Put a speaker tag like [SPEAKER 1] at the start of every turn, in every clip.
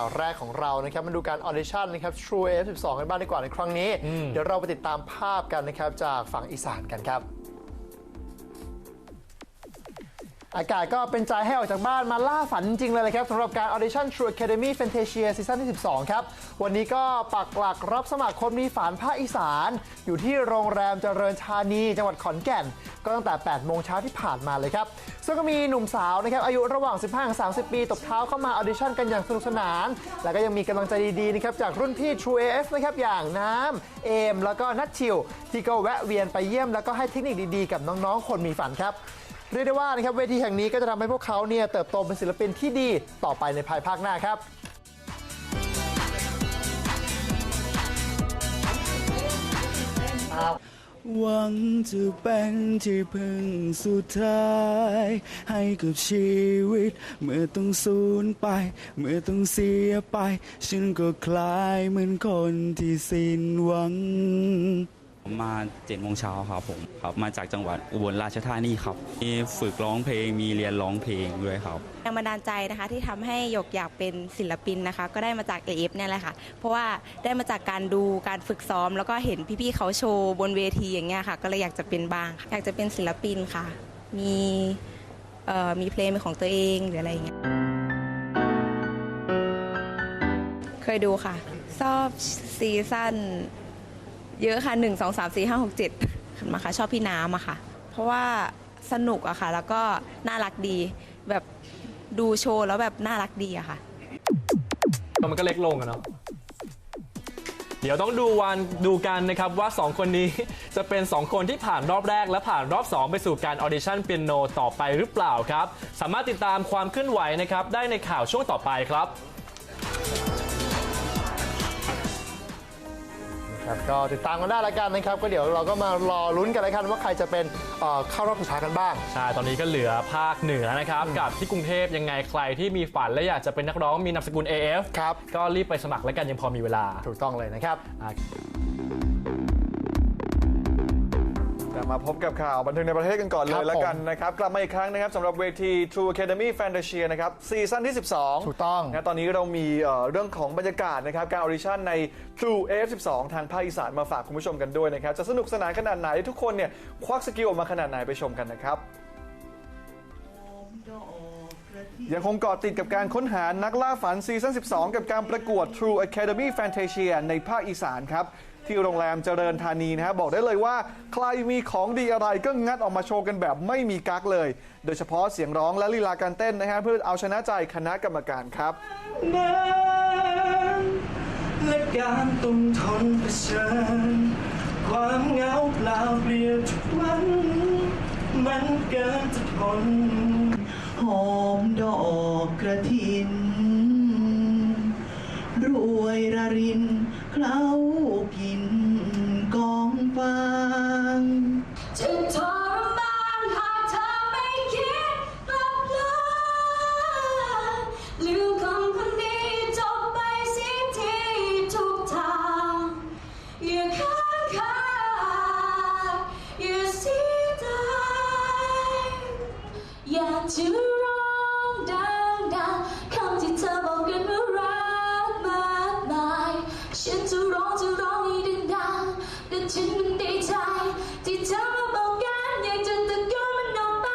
[SPEAKER 1] ข่าวแรกของเรานะครับมาดูการออเดชั่นนะครับ True F12 กันบ้างดีกว่าในครั้งนี้ เดี๋ยวเราไปติดตามภาพกันนะครับจากฝั่งอีสานกันครับ อากาศก็เป็นใจให้ออกจากบ้านมาล่าฝันจริงๆเลยนะครับสำหรับการ Audition True Academy Fantasia ซีซั่นที่ 12 ครับ วันนี้ก็ปักหลักรับสมัครคนมีฝันภาคอีสาน อยู่ที่โรงแรมเจริญธานีจังหวัดขอนแก่น ก็ตั้งแต่ 8 โมงเช้าที่ผ่านมาเลยครับ ซึ่งก็มีหนุ่มสาวนะครับอายุระหว่าง 15-30 ปีตบเท้าเข้ามา Audition กันอย่างสนุกสนาน แล้วก็ยังมีกำลังใจดีๆนะครับจากรุ่นพี่ True AF นะครับอย่างน้ำเอม แล้วก็นัทชิวที่ก็แวะเวียนไปเยี่ยมแล้วก็ให้เทคนิคดีๆ กับน้องๆ คนมีฝันครับ เรียกได้ว่านะครับเวทีแห่งนี้ก็จะทำให้พวกเขาเนี่ยเติบโตเป็นศิลปินที่ดีต่อไปในภายภาคหน้าครับ
[SPEAKER 2] หวังจะเป็นที่พึ่งสุดท้าย ให้กับชีวิต เมื่อต้องสูญไป เมื่อต้องเสียไป ฉันก็คล้ายเหมือนคนที่สิ้นหวังผ มาเจ็ดโมงเช้าครับผมครับมาจากจังหวัดอุบลราชธานีครับมีฝึกร้องเพลงมีเรียนร้องเพลงด้วยครับ
[SPEAKER 3] แรงบันดาลใจนะคะที่ทำให้หยกอยากเป็นศิลปินนะคะ ก็ได้มาจาก AF เนี่ยแหละค่ะ เพราะว่าได้มาจากการดูการฝึกซ้อม แล้วก็เห็นพี่ๆเขาโชว์บนเวทีอย่างเงี้ยค่ะ ก็เลยอยากจะเป็นบ้าง อยากจะเป็นศิลปินค่ะ มีมีเพลงเป็นของตัวเองหรืออะไรอย่างเงี้ยเคยดูค่ะชอบซีซั่น เยอะค่ะ 1 2 3 4 5 6 7มาค่ะชอบพี่น้ำอะค่ะ เพราะว่าสนุกอะค่ะ แล้วก็น่ารักดี แบบดูโชว์แล้วแบบน่ารักดีอะค่ะ
[SPEAKER 4] มันก็เล็กลงอะเนาะ เดี๋ยวต้องดูวันดูกันนะครับว่า 2 คนนี้ จะเป็น 2 คนที่ผ่านรอบแรก และผ่านรอบ 2 ไปสู่การออดิชั่นเปียโนต่อไปหรือเปล่าครับ สามารถติดตามความเคลื่อนไหวนะครับได้ในข่าวช่วงต่อไปครับ
[SPEAKER 1] ครับก็ติดตามกันได้แล้วกันนะครับ ก็เดี๋ยวเราก็มารอลุ้นกันแล้วกันว่าใครจะเป็นเอ่อเข้ารอบสุดท้ายกันบ้าง
[SPEAKER 4] ใช่ ตอนนี้ก็เหลือภาคเหนือนะครับ กับที่กรุงเทพยังไงใครที่มีฝันและอยากจะเป็นนักร้องมีนามสกุล AF
[SPEAKER 1] ครับ
[SPEAKER 4] ก็รีบไปสมัครแล้วกันยังพอมีเวลา
[SPEAKER 1] ถูกต้องเลยนะครับ
[SPEAKER 4] อะ
[SPEAKER 5] มาพบกับข่าวบันเทิงในประเทศกันก่อนเล
[SPEAKER 1] ครั
[SPEAKER 5] ย
[SPEAKER 1] บ
[SPEAKER 5] แล้วกันนะครับ กลับมาอีกครั้งนะครับสำหรับเวที True Academy Fantasia นะครับซีซั่นที่ 12
[SPEAKER 1] ถูกต้อง
[SPEAKER 5] นะตอนนี้เรามีเอ่อเรื่องของบรรยากาศนะครับ การออดิชั่นใน True F12 ทางภาคอีสานมาฝากคุณผู้ชมกันด้วยนะครับ จะสนุกสนานขนาดไหนทุกคนเนี่ยควักสกิลออกมาขนาดไหนไปชมกันนะครับ ยังคงเกาะติดกับการค้นหานักล่าฝันซีซั่น12 กับการประกวด True Academy Fantasia ในภาคอีสานครับ ที่โรงแรมเจริญธานีนะครับอกได้เลยว่า ใครมีของดีอะไรก็งัดออกมาโชว์กันแบบไม่มีกักเลย โดยเฉพาะเสียงร้องและลีลาการเต้นนะฮะเพื่อเอาชนะใจคณะกรรมการครับ
[SPEAKER 2] และการต้องทนเผชิญความเหงาเปล่าเปลี่ยวทุกวันมันเกินจะทน
[SPEAKER 6] หอมดอกกระถินรวยระริน เคล้ากินกองฟาง
[SPEAKER 7] จะทรมานหากเธอไม่คิดกลับลาลืมคนคนนี้จบไปเสิทีทุกทางอย่าค้างคาอย่าเสียดายอยากจะ ฉันมันดีใจ ที่เธอมาบอกกันอยากจะตะโกนมันออกไป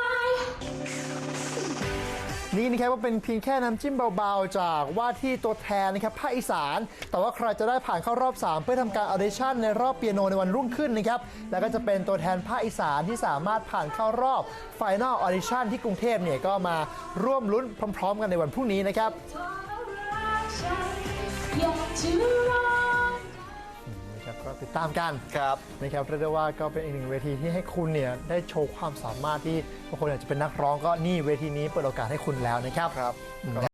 [SPEAKER 1] นี่นะครับว่าเป็นเพียงแค่น้ำจิ้มเบาๆ จากว่าที่ตัวแทนนะครับภาคอีสาน แต่ว่าใครจะได้ผ่านเข้ารอบ 3 เพื่อทำการออเดชั่นในรอบเปียโนในวันรุ่งขึ้นนะครับ แล้วก็จะเป็นตัวแทนภาคอีสานที่สามารถผ่านเข้ารอบ Final Audition ที่กรุงเทพเนี่ยก็มาร่วมลุ้นพร้อม ๆ กันในวันพรุ่งนี้นะครับ
[SPEAKER 7] อยากจะร้อง
[SPEAKER 1] นะครับ ก็ติดตามกัน
[SPEAKER 5] ครับ
[SPEAKER 1] นะครับเรียกได้ว่าก็เป็นอีกหนึ่งเวทีที่ให้คุณเนี่ยได้โชว์ความสามารถที่บางคนอยากจะเป็นนักร้องก็นี่เวทีนี้เปิดโอกาสให้คุณแล้วนะครับ
[SPEAKER 5] ครับ